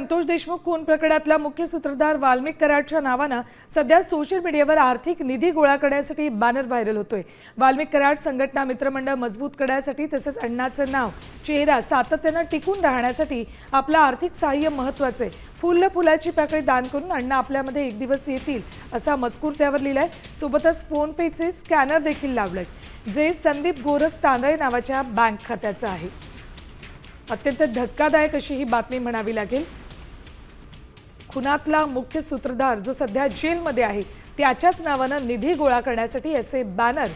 संतोष देशमुख खून प्रकरणातला मुख्य सूत्रधार वाल्मिक कराडच्या नावानं सध्या सोशल मीडियावर आर्थिक निधी गोळा करण्यासाठी बॅनर व्हायरल होतोय. वाल्मिक कराड संघटना मित्रमंडळ मजबूत करण्यासाठी तसंच अण्णाचं नाव चेहरा सातत्यानं टिकून राहण्यासाठी आपलं आर्थिक सहाय्य महत्वाचं आहे. फुल्ल फुलाची पाकळी दान करून अण्णा आपल्यामध्ये एक दिवस येतील असा मजकूर त्यावर लिहिलाय. सोबतच फोनपेचे स्कॅनर देखील लावलंय. जे संदीप गोरख तांदळे नावाच्या बँक खात्याचं आहे. अत्यंत धक्कादायक अशी ही बातमी म्हणावी लागेल. खुनातला मुख्य सूत्रधार जो सध्या जेलमध्ये आहे त्याच्याच नावानं निधी गोळा करण्यासाठी असे बॅनर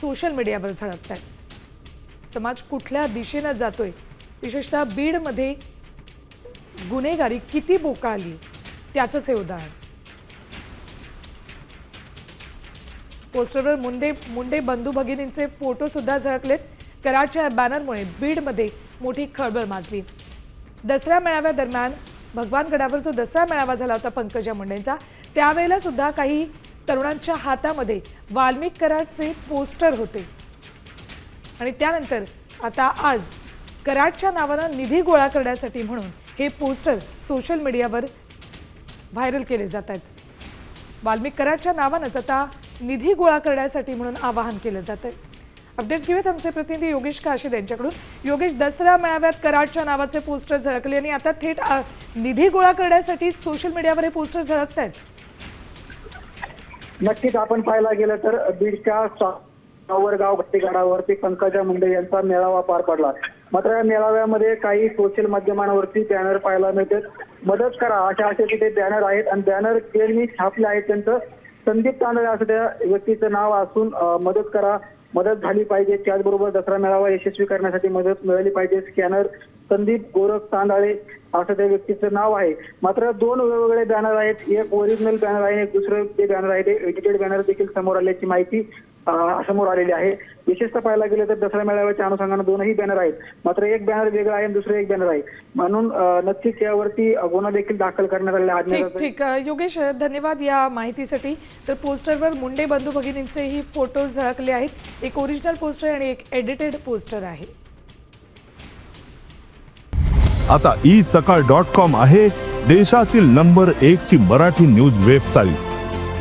सोशल मीडियावर झळकत आहेत समाज कुठल्या दिशेनं जातोय? विशेषतः बीडमध्ये गुन्हेगारी किती बोका आली? त्याचंच हे उदाहरण. पोस्टरवर मुंडे मुंडे बंधू भगिनींचे फोटो सुद्धा झळकलेत. कराडच्या बॅनरमुळे बीडमध्ये मोठी खळबळ माजली. दसरा मेळाव्यादरम्यान भगवानगडावर जो दसरा मेळावा झाला होता पंकजा मुंडेंचा. त्यावेळेला सुद्धा काही तरुणांच्या हातामध्ये वाल्मिक कराडचे पोस्टर होते. आणि त्यानंतर आता आज कराडच्या नावानं निधी गोळा करण्यासाठी म्हणून हे पोस्टर सोशल मीडियावर व्हायरल केले जात आहेत. वाल्मिक कराडच्या नावानंच आता निधी गोळा करण्यासाठी म्हणून आवाहन केलं जात आहे अपडेट्स घेऊयात. आमचे प्रतिनिधी योगेश काशीद यांच्याकडून योगेश दसरा मेळाव्यात कराडच्या नावाचे पोस्टर झळकले आणि आता थेट निधी गोळा करण्यासाठी सोशल मीडियावर हे पोस्टर झळकत आहेत नक्कीच आपण पाहायला गेलं तर बीडच्या सावरगाव भट्टीगडावरती पंकजा मुंडे यांचा मेळावा पार पडला. मात्र या मेळाव्यामध्ये काही सोशल माध्यमांवरती बॅनर पाहायला मिळते मदत करा अशा असे तिथे बॅनर आहेत आणि बॅनर ज्यांनी छापले आहेत त्यांचं. संदीप तांदळे असं त्या व्यक्तीचं नाव असून मदत करा मदत झाली पाहिजे. त्याचबरोबर दसरा मेळावा यशस्वी करण्यासाठी मदत मिळाली पाहिजे. स्कॅनर संदीप गोरख तांदाळे असं त्या व्यक्तीचं नाव आहे. मात्र दोन वेगवेगळे बॅनर आहेत. एक ओरिजिनल बॅनर आहे एक दुसरं जे बॅनर आहे ते एडिटेड बॅनर देखील समोर आल्याची माहिती समोर आलेली आहे. विशेषतः पाहायला गेलं तर दसरा मेळाव्याच्या अनुषंगानं दोनही बॅनर आहेत. मात्र एक बॅनर वेगळा आहे आणि दुसरं एक बॅनर आहे. म्हणून नक्कीच यावरती गुन्हा देखील दाखल करण्यात आलेला आहे. ठीक ठीक. योगेश धन्यवाद या माहितीसाठी. तर पोस्टरवर मुंडे बंधू भगिनींचेही फोटो झळकले आहेत. एक ओरिजिनल पोस्टर आणि एक एडिटेड पोस्टर आहे. आता ई सकाळ डॉट कॉम आहे देशातील नंबर एक ची मराठी न्यूज वेबसाईट